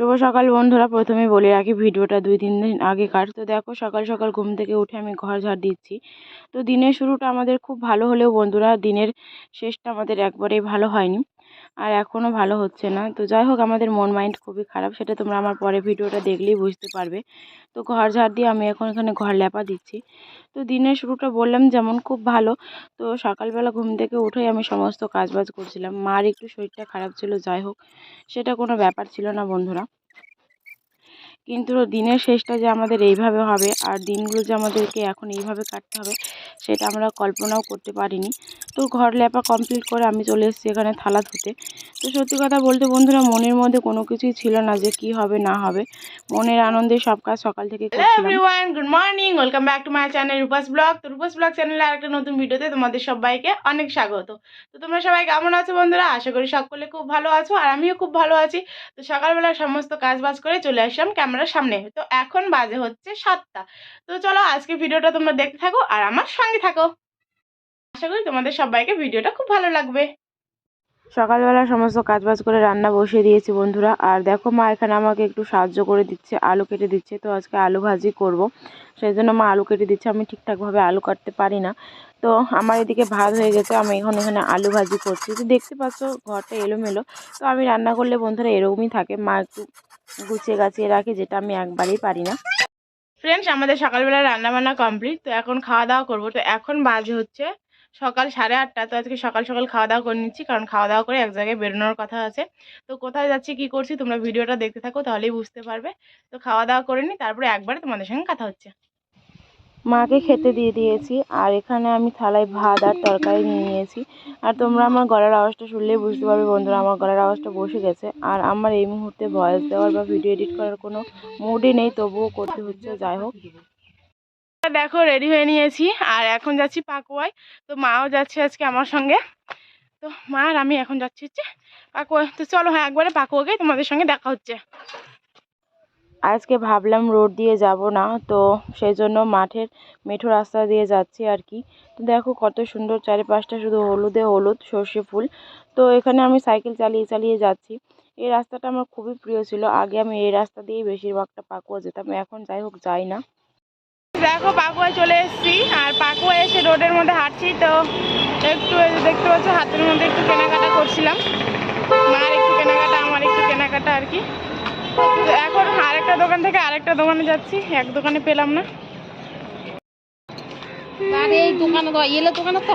শুভ সকাল বন্ধুরা প্রথমে বলে রাখি, ভিডিওটা দুই তিন দিন আগেকার তো দেখো, সকাল সকাল ঘুম থেকে উঠে আমি ঘর ঝাড় দিচ্ছি। তো দিনের শুরুটা আমাদের খুব ভালো হলেও বন্ধুরা, দিনের শেষটা আমাদের একবারেই ভালো হয়নি। আর এখনও ভালো হচ্ছে না। তো যাই হোক আমাদের মন মাইন্ড খুবই খারাপ, সেটা তোমরা আমার পরে ভিডিওটা দেখলেই বুঝতে পারবে। তো ঘর ঝাড় দিয়ে আমি এখন এখানে ঘর ল্যাপা দিচ্ছি। তো দিনের শুরুটা বললাম যেমন খুব ভালো। তো সকালবেলা ঘুম থেকে উঠেই আমি সমস্ত কাজবাজ করছিলাম। মার একটু শরীরটা খারাপ ছিল যাই হোক সেটা কোনো ব্যাপার ছিল না বন্ধুরা। কিন্তু দিনের শেষটা যে আমাদের এইভাবে হবে, আর দিনগুলো যে আমাদেরকে এখন এইভাবে কাটতে হবে, সেটা আমরা কল্পনাও করতে পারিনি। তো ঘর লেপা কমপ্লিট করে আমি চলে এসেছি এখানে থালা ধুতে। তো সত্যি কথা বলতে বন্ধুরা মনের মধ্যে কোনো কিছুই ছিল না যে কি হবে না হবে। মনের আনন্দে সব কাজ সকাল থেকে everyone good morning welcome back to my channel Rupa's blog তো রূপাস ব্লগ চ্যানেলে আরেকটা নতুন ভিডিওতে তোমাদের সবাইকে অনেক স্বাগত। তো তোমরা সবাই কেমন আছো বন্ধুরা? আশা করি সকলে খুব ভালো আছো আর আমিও খুব ভালো আছি। তো সকালবেলা সমস্ত কাজ বাজ করে চলে আসলাম ক্যামেরার সামনে। তো এখন বাজে হচ্ছে সাতটা। তো চলো আজকে ভিডিওটা তোমরা দেখতে থাকো আর আমার সঙ্গে থাকো। আশা করি তোমাদের সবাইকে ভিডিওটা খুব ভালো লাগবে। সকালবেলা সমস্ত কাজবাজ করে রান্না বসিয়ে দিয়েছি বন্ধুরা। আর দেখো মা এখানে আমাকে একটু সাহায্য করে দিচ্ছে আলু কেটে দিচ্ছে। তো আজকে আলু ভাজি করব। সেই জন্য মা আলু কেটে দিচ্ছে। আমি ঠিকঠাকভাবে আলু কাটতে পারি না। তো আমার এদিকে ভাত হয়ে গেছে। আমি এখন এখানে আলু ভাজি করছি। তো দেখতে পাচ্ছ ঘরটা এলোমেলো। তো আমি রান্না করলে বন্ধুরা এরকমই থাকে। মা একটু গুছিয়ে গাছিয়ে রাখে যেটা আমি একবারেই পারি না। ফ্রেন্ডস আমাদের সকালবেলা রান্না বান্না কমপ্লিট তো এখন খাওয়া দাওয়া করব। তো এখন বাজে হচ্ছে সকাল সাড়ে আটটা, তো আজকে সকাল সকাল খাওয়া দাওয়া করে নিচ্ছি, কারণ খাওয়া দাওয়া করে এক জায়গায় বেরোনোর কথা আছে। তো কোথায় যাচ্ছি, কি করছি, তোমরা ভিডিওটা দেখতে থাকো, তাহলেই বুঝতে পারবে। তো খাওয়া দাওয়া করে নিই, তারপরে একবারে তোমাদের সঙ্গে কথা হচ্ছে। মাকে খেতে দিয়ে দিয়েছি, আর এখানে আমি থালায় ভাত আর তরকারি নিয়ে নিয়েছি। আর তোমরা আমার গলার আওয়াজটা শুনলেই বুঝতে পারবে বন্ধুরা, আমার গলার আওয়াজটা বসে গেছে। আর আমার এই মুহূর্তে ভয়েস দেওয়ার বা ভিডিও এডিট করার কোনো মুডই নেই, তবুও করতে হচ্ছে, যাই হোক। দেখো রেডি হয়ে নিয়েছি। আর এখন যাচ্ছি পাকুয়ায়। তো মাও যাচ্ছে আজকে আমার সঙ্গে। তো মা আর আমি এখন যাচ্ছি হচ্ছে পাকুয়ায়। তো চলো হ্যাঁ একবারে পাকুয়াকে তোমাদের সঙ্গে দেখা হচ্ছে। আজকে ভাবলাম রোড দিয়ে যাব না, তো সেই জন্য মাঠের মেঠো রাস্তা দিয়ে যাচ্ছি আর কি। তো দেখো কত সুন্দর চারিপাশটা শুধু হলুদে হলুদ, সর্ষে ফুল। তো এখানে আমি সাইকেল চালিয়ে চালিয়ে যাচ্ছি। এই রাস্তাটা আমার খুবই প্রিয় ছিল। আগে আমি এই রাস্তা দিয়েই বেশিরভাগটা পাকুয়া যেতাম। এখন যাই হোক, যাই না। দেখো পাকুয়া চলে এসেছি। আর পাকুয়া এসে রোডের মধ্যে হাঁটছি, তো একটু দেখতে পাচ্ছ, হাতের মধ্যে একটু কেনাকাটা করছিলাম। মার একটু কেনাকাটা, আমার একটু কেনাকাটা আর কি। এখন আরেকটা দোকান থেকে আরেকটা দোকানে যাচ্ছি, এক দোকানে পেলাম না। আর, এই দোকানে এলে দোকানে তো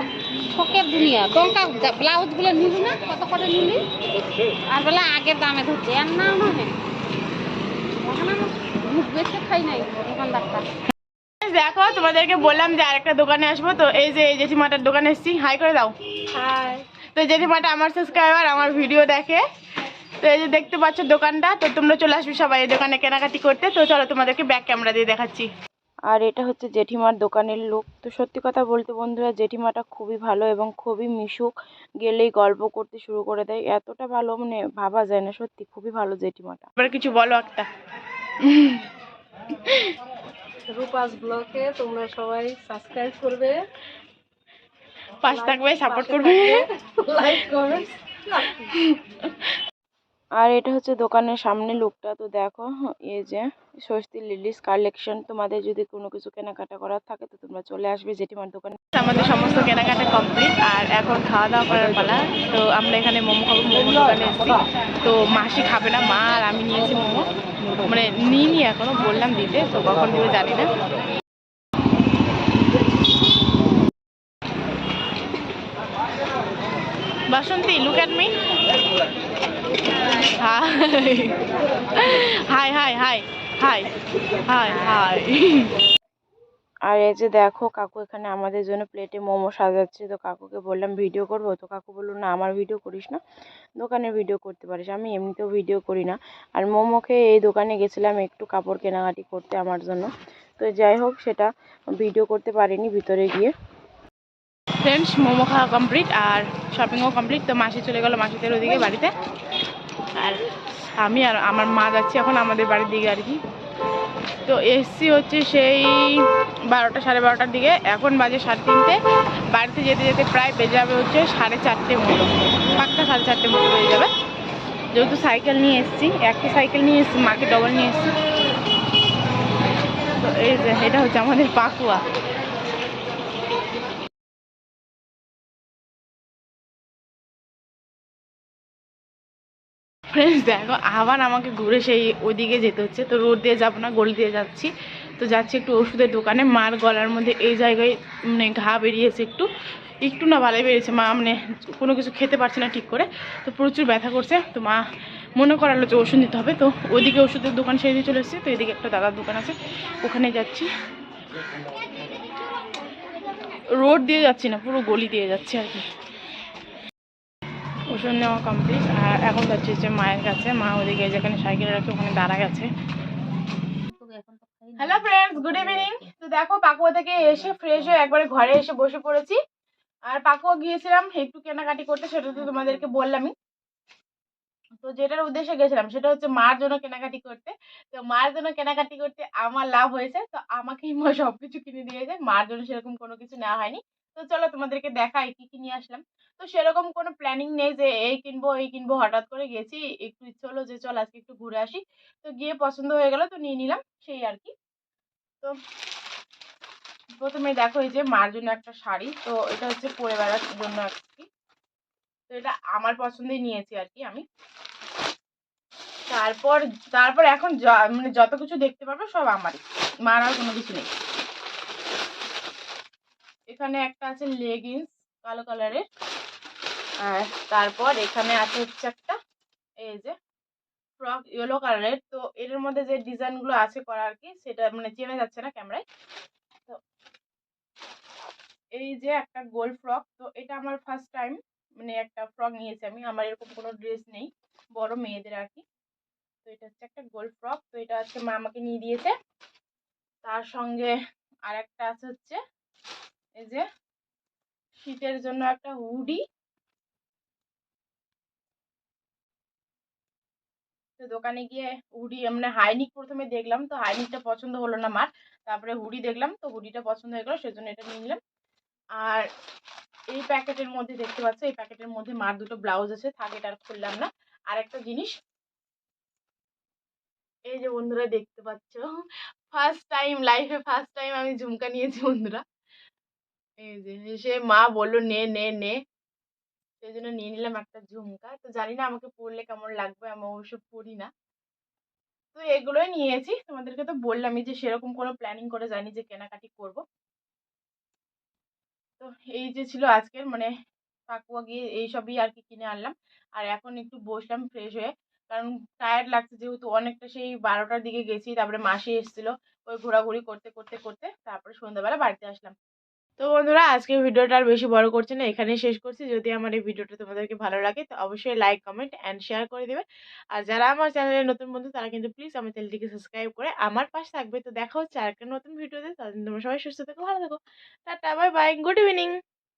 শখের দুনিয়া। টঙ্কা ব্লাউজ নিলি না, কত করে নিলি আর বলে আগের দামে ধরছে, আর না মুখ বেছে খাই নাই দোকানদারটা। দেখো তোমাদেরকে বললাম যে আরেকটা দোকানে আসব। তো এই যে এই জেঠিমাটার দোকানে এসেছি। হাই করে দাও। হাই তো জেঠিমাটা আমার সাবস্ক্রাইবার আমার ভিডিও দেখে। তো এই যে দেখতে পাচ্ছ দোকানটা তো তোমরা চলে আসবে সবাই এই দোকানে কেনাকাটি করতে। তো চলো তোমাদেরকে ব্যাক ক্যামেরা দিয়ে দেখাচ্ছি। আর এটা হচ্ছে জেঠিমার দোকানের লোক তো সত্যি কথা বলতে বন্ধুরা জেঠিমাটা খুবই ভালো এবং খুবই মিশুক। গেলেই গল্প করতে শুরু করে দেয়। এতটা ভালো মানে ভাবা যায় না সত্যি। খুবই ভালো জেঠিমাটা। এবার কিছু বলো একটা। রূপাস ব্লকে তোমরা সবাই সাবস্ক্রাইব করবে। পাশ থাকবে সাপোর্ট করবে। লাইক করবে আর এটা হচ্ছে দোকানের সামনে লুকটা। তো দেখো এই যে স্বস্তি লিলিস কালেকশন। তোমাদের যদি কোনো কিছু কেনাকাটা করার থাকে তো তোমরা চলে আসবে জেঠিমার দোকানে। আমাদের সমস্ত কেনাকাটা কমপ্লিট আর এখন খাওয়া দাওয়া করার পালা। তো আমরা এখানে মোমো খাব মোমো দোকানে এসেছি। তো মাসি খাবে না মা আর আমি নিয়েছি মোমো। মানে নিইনি এখনও বললাম দিতে তো কখন দিবে জানি না। Basanti look at me hi hi hi hi hi hi আর এই যে দেখো, কাকু এখানে আমাদের জন্য প্লেটে মোমো সাজাচ্ছে। তো কাকুকে বললাম, ভিডিও করব? তো কাকু বলল, না, আমার ভিডিও করিস না। দোকানের ভিডিও করতে পারিস। আমি এমনিতেও ভিডিও করি না। আর মোমো খেয়ে এই দোকানে গেছিলাম একটু কাপড় কেনাকাটি করতে আমার জন্য। তো যাই হোক, সেটা ভিডিও করতে পারিনি ভিতরে গিয়ে। ফ্রেন্ডস মোমো খাওয়া কমপ্লিট আর শপিংও কমপ্লিট তো মাসি চলে গেল মাসিদের ওদিকে বাড়িতে। আর আমি আর আমার মা যাচ্ছি এখন আমাদের বাড়ির দিকে আর কি। তো এসছি হচ্ছে সেই বারোটা, সাড়ে বারোটার দিকে। এখন বাজে সাড়ে তিনটে। বাড়িতে যেতে যেতে প্রায় বেজে যাবে হচ্ছে সাড়ে চারটে মতো। পাক্কা সাড়ে চারটে মতো বেজে যাবে। যেহেতু সাইকেল নিয়ে এসেছি একটা সাইকেল নিয়ে এসেছি, মাকে ডবল নিয়ে এসেছি। তো এই যে, এটা হচ্ছে আমাদের পাকুয়া। ফ্রেন্ডস দেখো, আবার আমাকে ঘুরে সেই ওইদিকে যেতে হচ্ছে। তো রোড দিয়ে যাব না, গলি দিয়ে যাচ্ছি। তো যাচ্ছি একটু ওষুধের দোকানে। মার গলার মধ্যে এই জায়গায় মানে ঘা বেরিয়েছে একটু। একটু না ভালোই বেরিয়েছে। মা মানে কোনো কিছু খেতে পারছে না ঠিক করে। তো প্রচুর ব্যথা করছে। তো মা মনে করালো যে ওষুধ নিতে হবে। তো ওইদিকে ওষুধের দোকান সেই দিয়ে চলে এসেছে। তো এদিকে একটা দাদার দোকান আছে। ওখানে যাচ্ছি। রোড দিয়ে যাচ্ছি না, পুরো গলি দিয়ে যাচ্ছি আর কি। ওষুধ নেওয়া কমপ্লিট আর এখন যাচ্ছি হচ্ছে মায়ের কাছে। মা ওদিকে যেখানে সাইকেল রাখে, ওখানে দাঁড়া গেছে। হ্যালো ফ্রেন্ডস গুড ইভিনিং তো দেখো, পাকুয়া থেকে এসে ফ্রেশ হয়ে একবারে ঘরে এসে বসে পড়েছি। আর পাকুয়া গিয়েছিলাম একটু কেনাকাটি করতে, সেটা তো তোমাদেরকে বললামই। তো যেটার উদ্দেশ্যে গেছিলাম, সেটা হচ্ছে মার জন্য কেনাকাটি করতে। তো মার জন্য কেনাকাটি করতে আমার লাভ হয়েছে। তো আমাকেই মা সবকিছু কিনে দিয়েছে মার জন্য সেরকম কোনো কিছু নেওয়া হয়নি। তো চলো তোমাদেরকে দেখাই কি কি নিয়ে আসলাম। তো সেরকম কোনো প্ল্যানিং নেই যে এই কিনবো এই কিনবো, হঠাৎ করে গেছি, একটু ইচ্ছে হলো যে চল আজকে একটু ঘুরে আসি। তো গিয়ে পছন্দ হয়ে গেল তো নিয়ে নিলাম, সেই আর কি। তো প্রথমে দেখো এই যে মার জন্য একটা শাড়ি, তো এটা হচ্ছে পরে বেড়ার জন্য আর কি। তো এটা আমার পছন্দই নিয়েছি আর কি আমি। তারপর তারপর এখন মানে যত কিছু দেখতে পারব সব আমারই, মার আর কোনো কিছু নেই। এখানে একটা আছে লেগিংস কালো কালারের আর তারপর এখানে আছে হচ্ছে একটা, এই যে ফ্রক ইয়েলো কালারের তো এর মধ্যে যে ডিজাইনগুলো আছে করা আর কি, সেটা মানে চেনা যাচ্ছে না ক্যামেরায় তো এই যে একটা গোল ফ্রক তো এটা আমার ফার্স্ট টাইম মানে একটা ফ্রক নিয়েছি আমি। আমার এরকম কোনো ড্রেস নেই, বড় মেয়েদের আর কি। তো এটা হচ্ছে একটা গোল ফ্রক তো এটা আজকে মা আমাকে নিয়ে দিয়েছে। তার সঙ্গে আর একটা আছে হচ্ছে এই যে, শীতের জন্য একটা হুডি। তো দোকানে গিয়ে হুডি মানে হাইনিক প্রথমে দেখলাম, তো হাইনিকটা পছন্দ হলো না আমার তারপরে হুডি দেখলাম, তো হুডিটা পছন্দ হয়ে গেলো, সেজন্য এটা নিয়ে নিলাম। আর এই প্যাকেটের মধ্যে দেখতে পাচ্ছ, এই প্যাকেটের মধ্যে মার দুটো ব্লাউজ আছে থাক এটা আর খুললাম না। আর একটা জিনিস, এই যে বন্ধুরা দেখতে পাচ্ছ, ফার্স্ট টাইম, লাইফে ফার্স্ট টাইম আমি ঝুমকা নিয়েছি বন্ধুরা। সে মা বলল, নে নে নে। সেই জন্য নিয়ে নিলাম একটা ঝুমকা। তো জানি না আমাকে পরলে কেমন লাগবে, আমি অবশ্য পরি না। তো এগুলোই নিয়েছি। তোমাদেরকে তো বললামই যে, সেরকম কোনো প্ল্যানিং করে জানি যে, কেনাকাটি করব। তো এই যে ছিল আজকের মানে পাকুয়া গিয়ে এইসবই আর কি কিনে আনলাম। আর এখন একটু বসলাম ফ্রেশ হয়ে। কারণ টায়ার্ড লাগছে যেহেতু অনেকটা সেই বারোটার দিকে গেছি, তারপরে মাসি এসেছিল ওই ঘোরাঘুরি করতে করতে করতে। তারপরে সন্ধ্যাবেলা বাড়িতে আসলাম। তো বন্ধুরা আজকে ভিডিওটা আর বেশি বড় করছি না, এখানেই শেষ করছি। যদি আমার এই ভিডিওটা তোমাদেরকে ভালো লাগে, তো অবশ্যই লাইক কমেন্ট অ্যান্ড শেয়ার করে দেবে। আর যারা আমার চ্যানেলের নতুন বন্ধু, তারা কিন্তু প্লিজ আমার চ্যানেলটিকে সাবস্ক্রাইব করে আমার পাশে থাকবে। তো দেখা হচ্ছে আরেকটা নতুন ভিডিওতে। ততদিন তোমরা সবাই সুস্থ থেকো, ভালো থেকো। Tata bye bye good evening